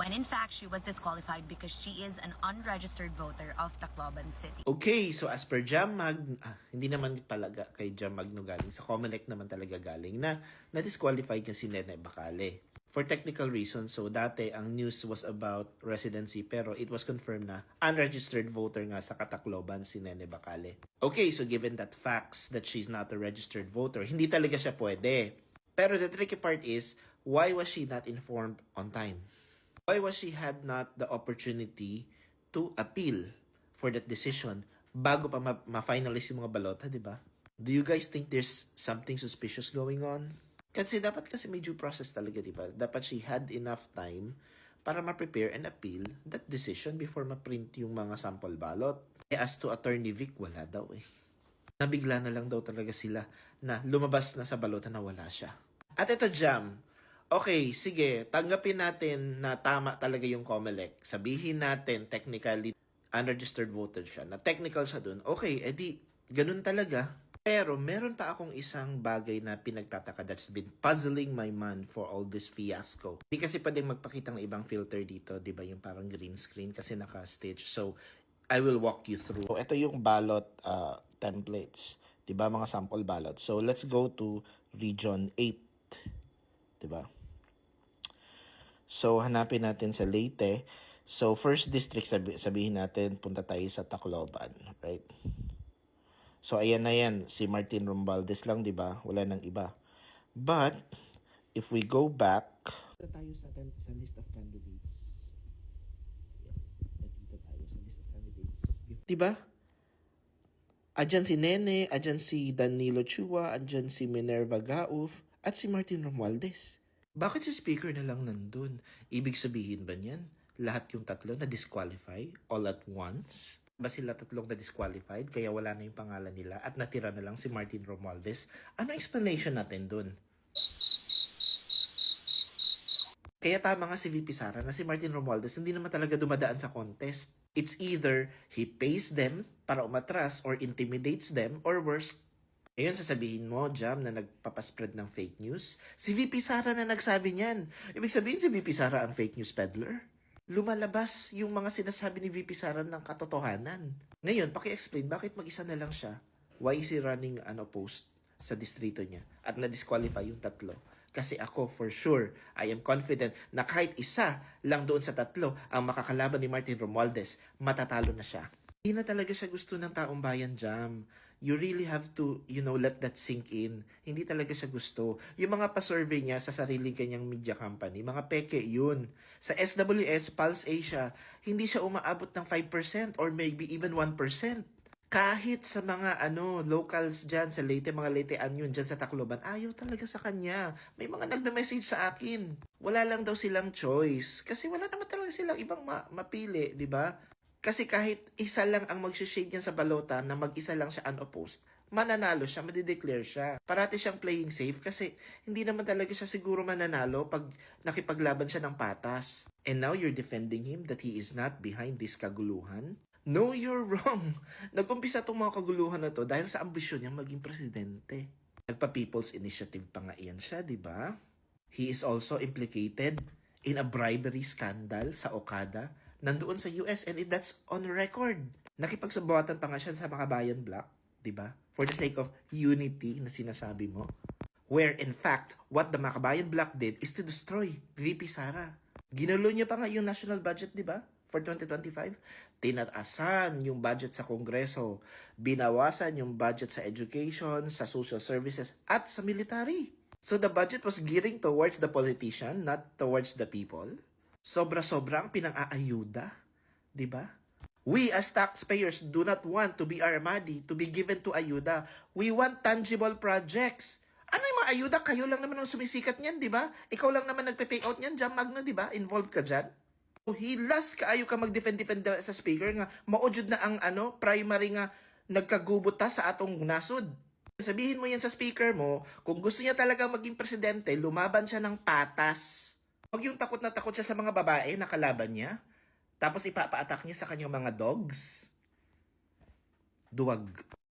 when in fact she was disqualified because she is an unregistered voter of Tacloban City. Okay, so as per Jam Mag, ah, hindi naman talaga kay Jam Magno galing. Sa Comelec naman talaga galing na na-disqualified niya si Nene Bacale. For technical reasons, so dati ang news was about residency pero it was confirmed na unregistered voter nga sa Katacloban si Nene Bacale. Okay, so given that facts that she's not a registered voter, hindi talaga siya pwede. Pero the tricky part is, why was she not informed on time? Why was she had not the opportunity to appeal for that decision bago pa ma- ma-finalize yung mga balota, di ba? Do you guys think there's something suspicious going on? Kasi dapat kasi may due process talaga, di ba? Dapat she had enough time para ma-prepare and appeal that decision before ma-print yung mga sample ballot. Eh, as to Attorney Vic, wala daw eh. Nabigla na lang daw talaga sila na lumabas na sa balota na wala siya. At ito, Jam. Okay, sige, tanggapin natin na tama talaga yung COMELEC. Sabihin natin, technically, unregistered voter siya. Na technical siya dun. Okay, edi, ganun talaga. Pero meron pa akong isang bagay na pinagtataka that's been puzzling my mind for all this fiasco. Hindi kasi pwedeng magpakita ng ibang filter dito, di ba? Yung parang green screen kasi naka-stitch. So, I will walk you through. So, ito yung ballot uh, templates. Di ba? Mga sample ballots. So, let's go to region 8. Di ba? So, hanapin natin sa Leyte. So, first district, sabi, sabihin natin, punta tayo sa Tacloban, right? So, ayan na yan. Si Martin Romualdez lang, di ba? Wala nang iba. But, if we go back... Dito tayo sa, sa list of candidates. Yeah. Dito tayo sa list of candidates. Di ba? Adyan si Nene, adyan si Danilo Chua, adyan si Minerva Gauf, at si Martin Romualdez. Bakit si speaker na lang nandun? Ibig sabihin ba niyan? Lahat yung tatlo na disqualify all at once? Ba sila tatlong na disqualified kaya wala na yung pangalan nila at natira na lang si Martin Romualdez? Ano explanation natin dun? Kaya tama nga si VP Sara na si Martin Romualdez hindi naman talaga dumadaan sa contest. It's either he pays them para umatras or intimidates them or worse, ngayon sasabihin mo, Jam, na nagpapaspread ng fake news? Si VP Sara na nagsabi niyan. Ibig sabihin si VP Sara ang fake news peddler? Lumalabas yung mga sinasabi ni VP Sara ng katotohanan. Ngayon, paki-explain bakit mag-isa na lang siya? Why is he running unopposed sa distrito niya? At na-disqualify yung tatlo? Kasi ako, for sure, I am confident na kahit isa lang doon sa tatlo ang makakalaban ni Martin Romualdez, matatalo na siya. Hindi na talaga siya gusto ng taong bayan, Jam. You really have to, you know, let that sink in. Hindi talaga siya gusto. Yung mga pa-survey niya sa sariling kanyang media company, mga peke yun. Sa SWS, Pulse Asia, hindi siya umaabot ng 5% or maybe even 1%. Kahit sa mga ano locals dyan sa Leyte, mga Leytean yun dyan sa Tacloban, ayaw talaga sa kanya. May mga nagme-message sa akin. Wala lang daw silang choice. Kasi wala naman talaga silang ibang ma- mapili, di ba? Kasi kahit isa lang ang mag-shade niyan sa balota na mag-isa lang siya unopposed, mananalo siya, madideclare siya. Parati siyang playing safe kasi hindi naman talaga siya siguro mananalo pag nakipaglaban siya ng patas. And now you're defending him that he is not behind this kaguluhan? No, you're wrong. Nag-umpisa itong mga kaguluhan na to dahil sa ambisyon niya maging presidente. Nagpa-People's Initiative pa nga iyan siya, di ba? He is also implicated in a bribery scandal sa Okada nandoon sa US and it, that's on record. Nakipagsabuatan pa nga siya sa mga bayan block, di ba? For the sake of unity na sinasabi mo. Where in fact, what the Makabayan Bloc did is to destroy VP Sara. Ginulo niya pa nga yung national budget, di ba? For 2025. Tinatasan yung budget sa Kongreso. Binawasan yung budget sa education, sa social services, at sa military. So the budget was gearing towards the politician, not towards the people. Sobra-sobra ang pinang-aayuda. Di ba? We as taxpayers do not want to be armadi, to be given to ayuda. We want tangible projects. Ano yung mga ayuda? Kayo lang naman ang sumisikat niyan, di ba? Ikaw lang naman nagpe-pay out niyan, Jam Magno, di ba? Involved ka dyan. So, hilas kaayo ka mag-defend-defend sa speaker nga, maujud na ang ano, primary nga nagkagubot ta sa atong nasod. Sabihin mo yan sa speaker mo, kung gusto niya talaga maging presidente, lumaban siya ng patas. Huwag yung takot na takot siya sa mga babae na kalaban niya. Tapos ipapa-attack niya sa kanyang mga dogs. Duwag.